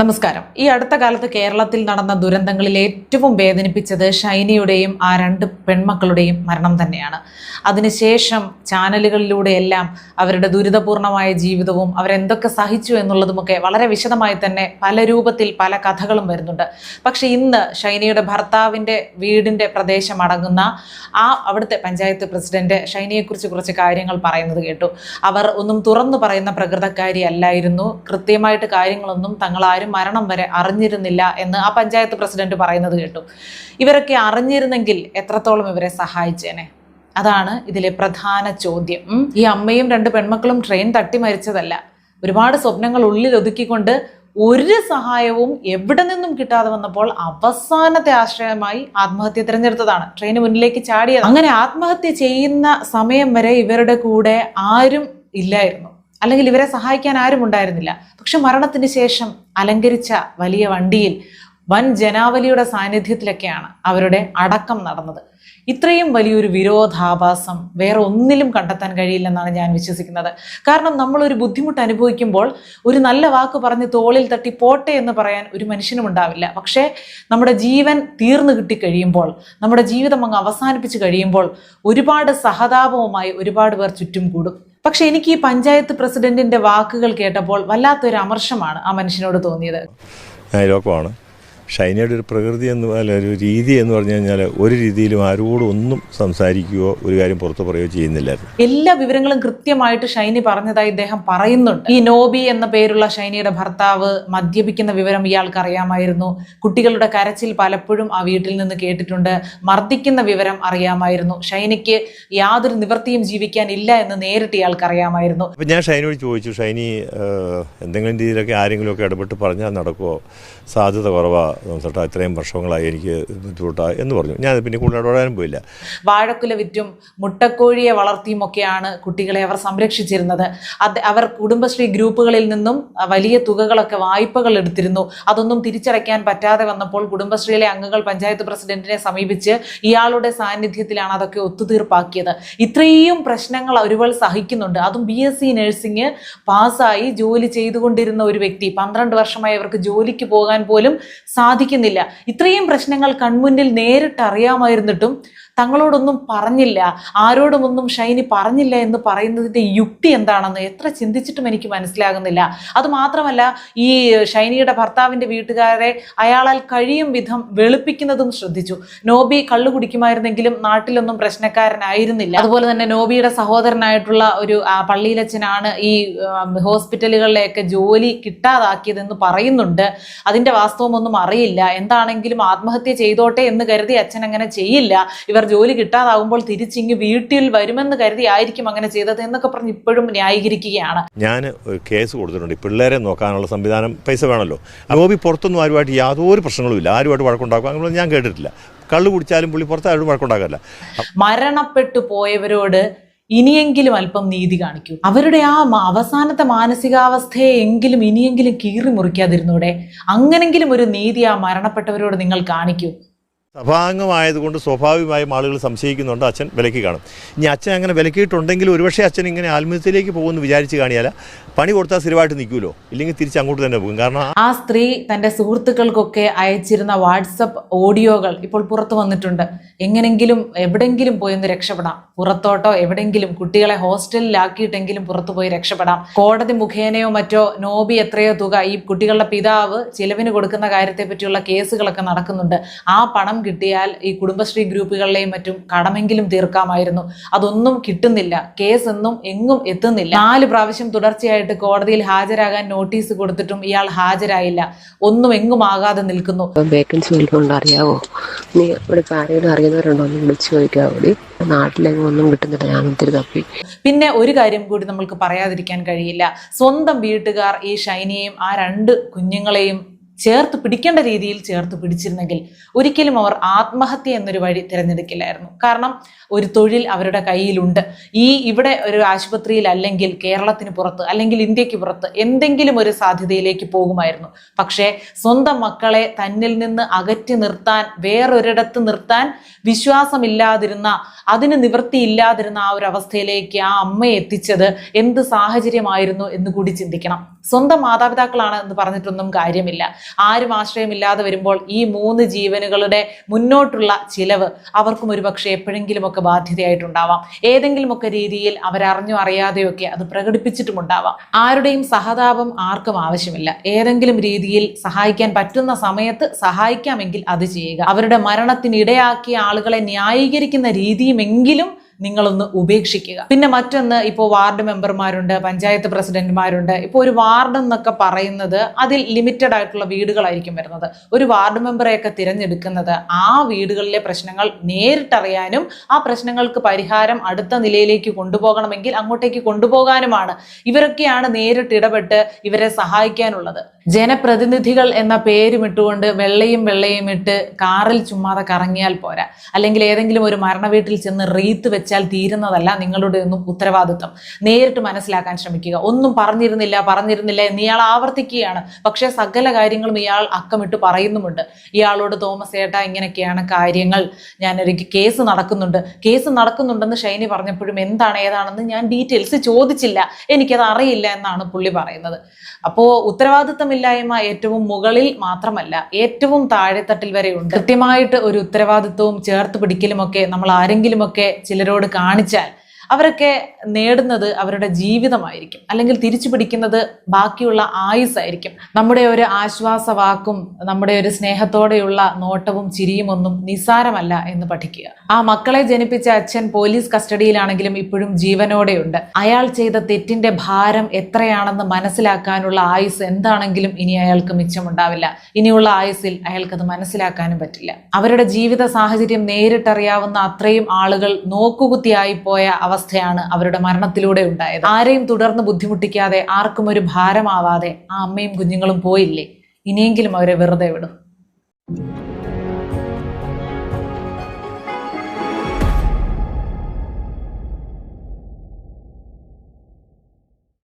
നമസ്കാരം. ഈ അടുത്ത കാലത്ത് കേരളത്തിൽ നടന്ന ദുരന്തങ്ങളിൽ ഏറ്റവും വേദനിപ്പിച്ചത് ഷൈനിയുടെയും ആ രണ്ട് പെൺമക്കളുടെയും മരണം തന്നെയാണ്. അതിനുശേഷം ചാനലുകളിലൂടെയെല്ലാം അവരുടെ ദുരിതപൂർണമായ ജീവിതവും അവരെന്തൊക്കെ സഹിച്ചു എന്നുള്ളതുമൊക്കെ വളരെ വിശദമായി തന്നെ പല രൂപത്തിൽ പല കഥകളും വരുന്നുണ്ട്. പക്ഷെ ഇന്ന് ഷൈനിയുടെ ഭർത്താവിന്റെ വീടിന്റെ പ്രദേശം അടങ്ങുന്ന ആ അവിടുത്തെ പഞ്ചായത്ത് പ്രസിഡന്റ് ഷൈനിയെക്കുറിച്ച് കുറച്ച് കാര്യങ്ങൾ പറയുന്നത് കേട്ടു. അവർ ഒന്നും തുറന്നു പറയുന്ന പ്രകൃതക്കാരി അല്ലായിരുന്നു. കൃത്യമായിട്ട് കാര്യങ്ങളൊന്നും തങ്ങൾ ആരും മരണം വരെ അറിഞ്ഞിരുന്നില്ല എന്ന് ആ പഞ്ചായത്ത് പ്രസിഡന്റ് പറയുന്നത് കേട്ടു. ഇവരൊക്കെ അറിഞ്ഞിരുന്നെങ്കിൽ എത്രത്തോളം ഇവരെ സഹായിച്ചേനെ? അതാണ് ഇതിലെ പ്രധാന ചോദ്യം. ഈ അമ്മയും രണ്ട് പെൺമക്കളും ട്രെയിൻ തട്ടി മരിച്ചതല്ല. ഒരുപാട് സ്വപ്നങ്ങൾ ഉള്ളിൽ ഒതുക്കിക്കൊണ്ട് ഒരു സഹായവും എവിടെ നിന്നും കിട്ടാതെ വന്നപ്പോൾ അവസാനത്തെ ആശ്രയമായി ആത്മഹത്യ തിരഞ്ഞെടുത്തതാണ്. ട്രെയിന് മുന്നിലേക്ക് ചാടിയത് അങ്ങനെ ആത്മഹത്യ ചെയ്യുന്ന സമയം വരെ ഇവരുടെ കൂടെ ആരും ഇല്ലായിരുന്നു. അല്ലെങ്കിൽ ഇവരെ സഹായിക്കാൻ ആരും ഉണ്ടായിരുന്നില്ല. പക്ഷെ മരണത്തിന് ശേഷം അലങ്കരിച്ച വലിയ വണ്ടിയിൽ വൻ ജനാവലിയുടെ സാന്നിധ്യത്തിലൊക്കെയാണ് അവരുടെ അടക്കം നടന്നത്. ഇത്രയും വലിയൊരു വിരോധാഭാസം വേറെ ഒന്നിലും കണ്ടെത്താൻ കഴിയില്ലെന്നാണ് ഞാൻ വിശ്വസിക്കുന്നത്. കാരണം നമ്മൾ ഒരു ബുദ്ധിമുട്ട് അനുഭവിക്കുമ്പോൾ ഒരു നല്ല വാക്ക് പറഞ്ഞ് തോളിൽ തട്ടി പോട്ടെ എന്ന് പറയാൻ ഒരു മനുഷ്യനും ഉണ്ടാവില്ല. പക്ഷേ നമ്മുടെ ജീവൻ തീർന്നു കിട്ടിക്കഴിയുമ്പോൾ നമ്മുടെ ജീവിതം അങ്ങ് അവസാനിപ്പിച്ച് കഴിയുമ്പോൾ ഒരുപാട് സഹതാപവുമായി ഒരുപാട് പേർ ചുറ്റും കൂടും. പക്ഷെ എനിക്ക് ഈ പഞ്ചായത്ത് പ്രസിഡന്റിന്റെ വാക്കുകൾ കേട്ടപ്പോൾ വല്ലാത്തൊരു അമർഷമാണ് ആ മനുഷ്യനോട് തോന്നിയത്. ഷൈനയുടെ ഒരു പ്രകൃതി എന്ന് അല്ല ഒരു രീതി എന്ന് പറഞ്ഞു കഴിഞ്ഞാൽ ഒരു രീതിയിലും ആരോടും ഒന്നും സംസാരിക്കുകയോ ഒരു കാര്യം പുറത്തു പറയുകയോ ചെയ്യുന്നില്ലായിരുന്നു. എല്ലാ വിവരങ്ങളും കൃത്യമായിട്ട് ഷൈനി പറഞ്ഞതായി ഇദ്ദേഹം പറയുന്നുണ്ട്. ഈ നോബി എന്ന പേരുള്ള ഷൈനിയുടെ ഭർത്താവ് മദ്യപിക്കുന്ന വിവരം ഇയാൾക്ക് അറിയാമായിരുന്നു. കുട്ടികളുടെ കരച്ചിൽ പലപ്പോഴും ആ വീട്ടിൽ നിന്ന് കേട്ടിട്ടുണ്ട്. മർദ്ദിക്കുന്ന വിവരം അറിയാമായിരുന്നു. ഷൈനിക്ക് യാതൊരു നിവൃത്തിയും ജീവിക്കാൻ ഇല്ല എന്ന് നേരിട്ട് ഇയാൾക്ക് അറിയാമായിരുന്നു. അപ്പം ഞാൻ ഷൈനോട് ചോദിച്ചു ഷൈനി എന്തെങ്കിലും രീതിയിലൊക്കെ ആരെങ്കിലുമൊക്കെ ഇടപെട്ട് പറഞ്ഞാൽ നടക്കുമോ സാധ്യത കുറവാ. ചേട്ടാ ഇത്രയും വർഷങ്ങളായി എനിക്ക് ബുദ്ധിമുട്ട എന്ന് പറഞ്ഞു. ഞാൻ പിന്നെ കൂടുതൽ ഇടപെടാനും പോയില്ല. വാഴക്കുല വിറ്റും മുട്ടക്കോഴിയെ വളർത്തിയുമൊക്കെയാണ് കുട്ടികളെ അവർ സംരക്ഷിച്ചിരുന്നത്. അത് അവർ കുടുംബശ്രീ ഗ്രൂപ്പുകളിൽ നിന്നും വലിയ തുകകളൊക്കെ വായ്പകൾ എടുത്തിരുന്നു. അതൊന്നും തിരിച്ചടയ്ക്കാൻ പറ്റാതെ വന്നപ്പോൾ കുടുംബശ്രീയിലെ അംഗങ്ങൾ പഞ്ചായത്ത് പ്രസിഡന്റിനെ സമീപിച്ച് ഇയാളുടെ സാന്നിധ്യത്തിലാണ് അതൊക്കെ ഒത്തുതീർപ്പാക്കിയത്. ഇത്രയും പ്രശ്നങ്ങൾ ഒരുവൾ സഹിക്കുന്നുണ്ട്. അതും ബി എസ് സി നഴ്സിംഗ് പാസ്സായി ജോലി ചെയ്തുകൊണ്ടിരുന്ന ഒരു വ്യക്തി പന്ത്രണ്ട് വർഷമായി അവർക്ക് ജോലിക്ക് പോകാൻ പോലും സാധിക്കുന്നില്ല. ഇത്രയും പ്രശ്നങ്ങൾ കൺമുന്നിൽ നേരിട്ട് അറിയാമായിരുന്നിട്ടും തങ്ങളോടൊന്നും പറഞ്ഞില്ല ആരോടുമൊന്നും ഷൈനി പറഞ്ഞില്ല എന്ന് പറയുന്നതിന്റെ യുക്തി എന്താണെന്ന് എത്ര ചിന്തിച്ചിട്ടും എനിക്ക് മനസ്സിലാകുന്നില്ല. അതുമാത്രമല്ല ഈ ഷൈനിയുടെ ഭർത്താവിന്റെ വീട്ടുകാരെ അയാളാൽ കഴിയും വിധം വെളുപ്പിക്കുന്നതും ശ്രദ്ധിച്ചു. നോബി കള്ളു കുടിക്കുമായിരുന്നെങ്കിലും നാട്ടിലൊന്നും പ്രശ്നക്കാരനായിരുന്നില്ല. അതുപോലെ തന്നെ നോബിയുടെ സഹോദരനായിട്ടുള്ള ഒരു പള്ളിയിലച്ഛനാണ് ഈ ഹോസ്പിറ്റലുകളിലെയൊക്കെ ജോലി കിട്ടാതാക്കിയതെന്ന് പറയുന്നുണ്ട്. അതിന്റെ വാസ്തവമൊന്നും അറിയില്ല. എന്താണെങ്കിലും ആത്മഹത്യ ചെയ്തോട്ടെ എന്ന് കരുതി അച്ഛൻ അങ്ങനെ ചെയ്യില്ല. ഇവർ ജോലി കിട്ടാതാകുമ്പോൾ തിരിച്ചിങ്ങ് വീട്ടിൽ വരുമെന്ന് കരുതി ആയിരിക്കും അങ്ങനെ ചെയ്തത് എന്നൊക്കെ പറഞ്ഞ് ഇപ്പോഴും ന്യായീകരിക്കുകയാണ്. ഞാൻ കേസ് കൊടുത്തിട്ടുണ്ട്. പിള്ളേരെ നോക്കാനുള്ള സംവിധാനം പൈസ വേണമല്ലോ. ഗോപി പുറത്തൊന്നും ആരുമായിട്ട് യാതൊരു പ്രശ്നങ്ങളും ഇല്ല. ആരുമായിട്ട് വഴക്കുണ്ടാക്കും. അങ്ങനെ ഞാൻ കേട്ടിട്ടില്ല. കള്ള് കുടിച്ചാലും പുള്ളി പുറത്ത് ആരും വഴക്കുണ്ടാക്കാറില്ല. മരണപ്പെട്ടു പോയവരോട് ഇനിയെങ്കിലും അല്പം നീതി കാണിക്കൂ. അവരുടെ ആ അവസാനത്തെ മാനസികാവസ്ഥയെ എങ്കിലും ഇനിയെങ്കിലും കീറി മുറിക്കാതിരുന്നൂടെ അങ്ങനെങ്കിലും ഒരു നീതി ആ മരണപ്പെട്ടവരോട് നിങ്ങൾ കാണിക്കൂ. സഭാംഗമായതുകൊണ്ട് സ്വാഭാവികമായും ആളുകൾ സംശയിക്കുന്നുണ്ട്. അച്ഛൻ വിലക്കി കാണും. ഇനി അച്ഛൻ അങ്ങനെ വിലക്കിയിട്ടുണ്ടെങ്കിൽ ഒരുപക്ഷെ അച്ഛൻ ഇങ്ങനെ ആത്മഹത്യയിലേക്ക് പോകുമെന്ന് വിചാരിച്ച് കാണിയാല. പണി കൊടുത്താൽ സ്ഥിരമായിട്ട് നിൽക്കുമല്ലോ ഇല്ലെങ്കിൽ തിരിച്ച് അങ്ങോട്ട് തന്നെ പോകും. കാരണം ആ സ്ത്രീ തന്റെ സുഹൃത്തുക്കൾക്കൊക്കെ അയച്ചിരുന്ന വാട്സപ്പ് ഓഡിയോകൾ ഇപ്പോൾ പുറത്തു വന്നിട്ടുണ്ട്. എങ്ങനെങ്കിലും എവിടെങ്കിലും പോയി രക്ഷപ്പെടാം. പുറത്തോട്ടോ എവിടെങ്കിലും കുട്ടികളെ ഹോസ്റ്റലിലാക്കിയിട്ടെങ്കിലും പുറത്തു പോയി രക്ഷപ്പെടാം. കോടതി മുഖേനയോ മറ്റോ നോബി എത്രയോ തുക ഈ കുട്ടികളുടെ പിതാവ് ചിലവിന് കൊടുക്കുന്ന കാര്യത്തെ പറ്റിയുള്ള കേസുകളൊക്കെ നടക്കുന്നുണ്ട്. ആ പണം കിട്ടിയാൽ ഈ കുടുംബശ്രീ ഗ്രൂപ്പുകളിലെയും മറ്റും കടമെങ്കിലും തീർക്കാമായിരുന്നു. അതൊന്നും കിട്ടുന്നില്ല. കേസ് എന്നും എങ്ങും എത്തുന്നില്ല. നാല് പ്രാവശ്യം തുടർച്ചയായിട്ട് കോടതിയിൽ ഹാജരാകാൻ നോട്ടീസ് കൊടുത്തിട്ടും ഇയാൾ ഹാജരായില്ല. ഒന്നും എങ്ങും ആകാതെ നിൽക്കുന്നു. വേക്കൻസി വല്ലതും അറിയാവോ? നീ ഇവിടെ ആരെങ്കിലും അറിയുന്നവരുണ്ടോ? ഒന്ന് വിളിച്ചു ചോദിക്കാവോ? കൂടി നാട്ടിലെങ്ങും ഒന്നും കിട്ടുന്നില്ല. ഞാൻ ഒത്തിരി തപ്പി. പിന്നെ ഒരു കാര്യം കൂടി നമ്മൾക്ക് പറയാതിരിക്കാൻ കഴിയില്ല. സ്വന്തം വീട്ടുകാർ ഈ ഷൈനിയെയും ആ രണ്ട് കുഞ്ഞുങ്ങളെയും ചേർത്ത് പിടിക്കേണ്ട രീതിയിൽ ചേർത്ത് പിടിച്ചിരുന്നെങ്കിൽ ഒരിക്കലും അവർ ആത്മഹത്യ എന്നൊരു വഴി തിരഞ്ഞെടുക്കില്ലായിരുന്നു. കാരണം ഒരു തൊഴിൽ അവരുടെ കയ്യിലുണ്ട്. ഈ ഇവിടെ ഒരു ആശുപത്രിയിൽ അല്ലെങ്കിൽ കേരളത്തിന് പുറത്ത് അല്ലെങ്കിൽ ഇന്ത്യയ്ക്ക് പുറത്ത് എന്തെങ്കിലും ഒരു സാധ്യതയിലേക്ക് പോകുമായിരുന്നു. പക്ഷേ സ്വന്തം മക്കളെ തന്നിൽ നിന്ന് അകറ്റി നിർത്താൻ വേറൊരിടത്ത് നിർത്താൻ വിശ്വാസമില്ലാതിരുന്ന അതിന് നിവൃത്തിയില്ലാതിരുന്ന ആ ഒരു അവസ്ഥയിലേക്ക് ആ അമ്മയെ എത്തിച്ചത് എന്ത് സാഹചര്യമായിരുന്നു എന്ന് കൂടി ചിന്തിക്കണം. സ്വന്തം മാതാപിതാക്കളാണ് എന്ന് പറഞ്ഞിട്ടൊന്നും കാര്യമില്ല. ആരും ആശ്രയമില്ലാതെ വരുമ്പോൾ ഈ മൂന്ന് ജീവനുകളുടെ മുന്നോട്ടുള്ള ചിലവ് അവർക്കും ഒരുപക്ഷെ എപ്പോഴെങ്കിലുമൊക്കെ ബാധ്യതയായിട്ടുണ്ടാവാം. ഏതെങ്കിലുമൊക്കെ രീതിയിൽ അവരറിഞ്ഞോ അറിയാതെയൊക്കെ അത് പ്രകടിപ്പിച്ചിട്ടുമുണ്ടാവാം ആരുടെയും സഹതാപം ആർക്കും ആവശ്യമില്ല. ഏതെങ്കിലും രീതിയിൽ സഹായിക്കാൻ പറ്റുന്ന സമയത്ത് സഹായിക്കാമെങ്കിൽ അത് ചെയ്യുക. അവരുടെ മരണത്തിനിടയാക്കിയ ആളുകളെ ന്യായീകരിക്കുന്ന രീതിയുമെങ്കിലും നിങ്ങളൊന്ന് ഉപേക്ഷിക്കുക. പിന്നെ മറ്റൊന്ന് ഇപ്പോൾ വാർഡ് മെമ്പർമാരുണ്ട് പഞ്ചായത്ത് പ്രസിഡന്റുമാരുണ്ട്. ഇപ്പോൾ ഒരു വാർഡ് എന്നൊക്കെ പറയുന്നത് അതിൽ ലിമിറ്റഡ് ആയിട്ടുള്ള വീടുകളായിരിക്കും വരുന്നത്. ഒരു വാർഡ് മെമ്പറെയൊക്കെ തിരഞ്ഞെടുക്കുന്നത് ആ വീടുകളിലെ പ്രശ്നങ്ങൾ നേരിട്ടറിയാനും ആ പ്രശ്നങ്ങൾക്ക് പരിഹാരം അടുത്ത നിലയിലേക്ക് കൊണ്ടുപോകണമെങ്കിൽ അങ്ങോട്ടേക്ക് കൊണ്ടുപോകാനുമാണ്. ഇവരൊക്കെയാണ് നേരിട്ട് ഇടപെട്ട് ഇവരെ സഹായിക്കാനുള്ളത്. ജനപ്രതിനിധികൾ എന്ന പേരുമിട്ടുകൊണ്ട് വെള്ളയും വെള്ളയും ഇട്ട് കാറിൽ ചുമ്മാതെ കറങ്ങിയാൽ പോരാ. അല്ലെങ്കിൽ ഏതെങ്കിലും ഒരു മരണ വീട്ടിൽ ചെന്ന് റീത്ത് വെച്ചാൽ തീരുന്നതല്ല നിങ്ങളുടെ ഒന്നും ഉത്തരവാദിത്വം. നേരിട്ട് മനസ്സിലാക്കാൻ ശ്രമിക്കുക. ഒന്നും പറഞ്ഞിരുന്നില്ല പറഞ്ഞിരുന്നില്ല എന്ന് ഇയാൾ ആവർത്തിക്കുകയാണ്. പക്ഷേ സകല കാര്യങ്ങളും ഇയാൾ അക്കമിട്ട് പറയുന്നുമുണ്ട്. ഇയാളോട് തോമസ് ഏട്ട ഇങ്ങനെയൊക്കെയാണ് കാര്യങ്ങൾ. ഞാൻ ഞാനൊരു കേസ് നടക്കുന്നുണ്ട്. കേസ് നടക്കുന്നുണ്ടെന്ന് ഷൈനി പറഞ്ഞപ്പോഴും എന്താണ് ഏതാണെന്ന് ഞാൻ ഡീറ്റെയിൽസ് ചോദിച്ചില്ല. എനിക്കത് അറിയില്ല എന്നാണ് പുള്ളി പറയുന്നത്. അപ്പോൾ ഉത്തരവാദിത്തമില്ലായ്മ ഏറ്റവും മുകളിൽ മാത്രമല്ല ഏറ്റവും താഴെത്തട്ടിൽ വരെയുണ്ട്. കൃത്യമായിട്ട് ഒരു ഉത്തരവാദിത്വവും ചേർത്ത് പിടിക്കലുമൊക്കെ നമ്മൾ ആരെങ്കിലുമൊക്കെ ചിലരോട് കാണിച്ചാൽ അവരൊക്കെ നേടുന്നത് അവരുടെ ജീവിതമായിരിക്കും. അല്ലെങ്കിൽ തിരിച്ചു പിടിക്കുന്നത് ബാക്കിയുള്ള ആയുസ്സായിരിക്കും. നമ്മുടെ ഒരു ആശ്വാസ വാക്കും നമ്മുടെ ഒരു സ്നേഹത്തോടെയുള്ള നോട്ടവും ചിരിയും ഒന്നും നിസ്സാരമല്ല എന്ന് പഠിക്കുക. ആ മക്കളെ ജനിപ്പിച്ച അച്ഛൻ പോലീസ് കസ്റ്റഡിയിലാണെങ്കിലും ഇപ്പോഴും ജീവനോടെയുണ്ട്. അയാൾ ചെയ്ത തെറ്റിന്റെ ഭാരം എത്രയാണെന്ന് മനസ്സിലാക്കാനുള്ള ആയുസ് എന്താണെങ്കിലും ഇനി അയാൾക്ക് മിച്ചമുണ്ടാവില്ല. ഇനിയുള്ള ആയുസ്സിൽ അയാൾക്കത് മനസ്സിലാക്കാനും പറ്റില്ല. അവരുടെ ജീവിത സാഹചര്യം നേരിട്ടറിയാവുന്ന അത്രയും ആളുകൾ നോക്കുകുത്തിയായി പോയ അവസ്ഥയാണ് അവരുടെ മരണത്തിലൂടെ ഉണ്ടായത്. ആരെയും തുടർന്ന് ബുദ്ധിമുട്ടിക്കാതെ ആർക്കും ഒരു ഭാരമാവാതെ ആ അമ്മയും കുഞ്ഞുങ്ങളും പോയില്ലേ? ഇനിയെങ്കിലും അവരെ വെറുതെ വിടും.